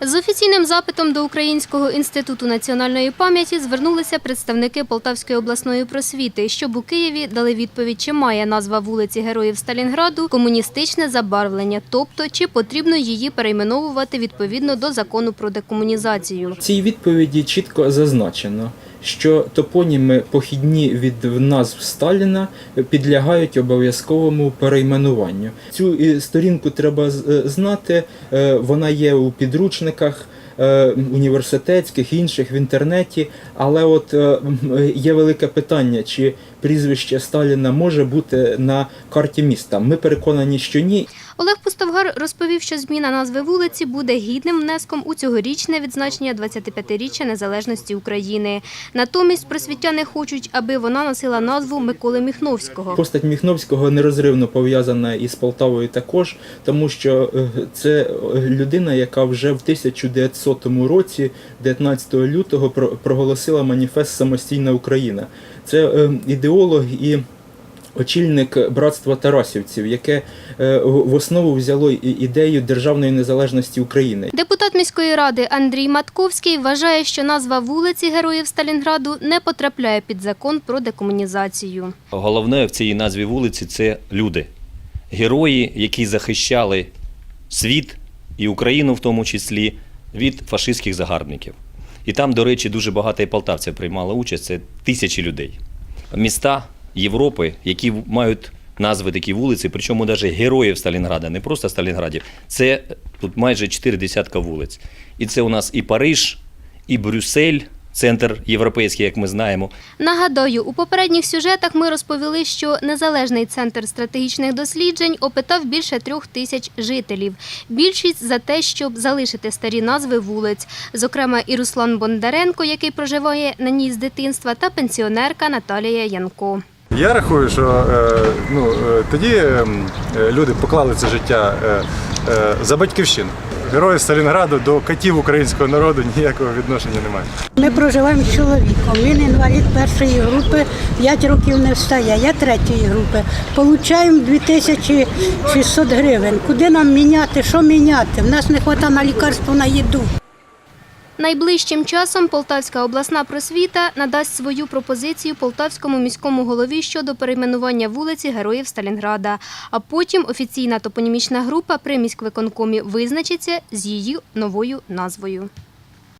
З офіційним запитом до Українського інституту національної пам'яті звернулися представники Полтавської обласної просвіти, щоб у Києві дали відповідь, чи має назва вулиці Героїв Сталінграду комуністичне забарвлення, тобто чи потрібно її перейменовувати відповідно до закону про декомунізацію. Цій відповіді чітко зазначено, що топоніми похідні від назв Сталіна підлягають обов'язковому перейменуванню. Цю сторінку треба е, знати. е, Вона є у підручниках. Е, Університетських інших в інтернеті, але от е, є велике питання, чи прізвище Сталіна може бути на карті міста. Ми переконані, що ні, Олег Пустовгар розповів, що зміна назви вулиці буде гідним внеском у цьогорічне відзначення 25-річчя незалежності України. Натомість просвітяни хочуть, аби вона носила назву Миколи Міхновського. Постать Міхновського нерозривно пов'язана із Полтавою також, тому що е, це людина, яка вже в 1900 році, 19 лютого, про- проголосила маніфест Самостійна Україна. Це е, ідеолог і. Очільник братства Тарасівців, яке е, в в основу взяло ідею державної незалежності України. Депутат міської ради Андрій Матковський вважає, що назва вулиці Героїв Сталінграду не потрапляє під закон про декомунізацію. Головне в цій назві вулиці це люди. Герої, які захищали світ і Україну в тому числі від фашистських загарбників. І там, до речі, дуже багато і полтавців приймало участь, це тисячі людей. Міста Європи, які мають назви такі вулиці, причому навіть героїв Сталінграда, не просто Сталінградів, це тут майже чотири десятка вулиць. І це у нас і Париж, і Брюссель, центр європейський, як ми знаємо, Нагадаю, у попередніх сюжетах ми розповіли, що незалежний центр стратегічних досліджень опитав більше трьох тисяч жителів. Більшість за те, щоб залишити старі назви вулиць, зокрема і Руслан Бондаренко, який проживає на ній з дитинства, та пенсіонерка Наталія Янко. Я рахую, що е, ну, е, тоді е, е, люди поклали це життя за батьківщину. Герої Сталінграду до катів українського народу ніякого відношення немає. Ми проживаємо з чоловіком. Він інвалід першої групи, 5 років не встає. Я третьої групи. Получаємо 2600 гривень. Куди нам міняти? Що міняти? В нас не вистачає на лікарство на їду. Найближчим часом Полтавська обласна просвіта надасть свою пропозицію Полтавському міському голові щодо перейменування вулиці Героїв Сталінграда. А потім офіційна топонімічна група при міськвиконкомі визначиться з її новою назвою.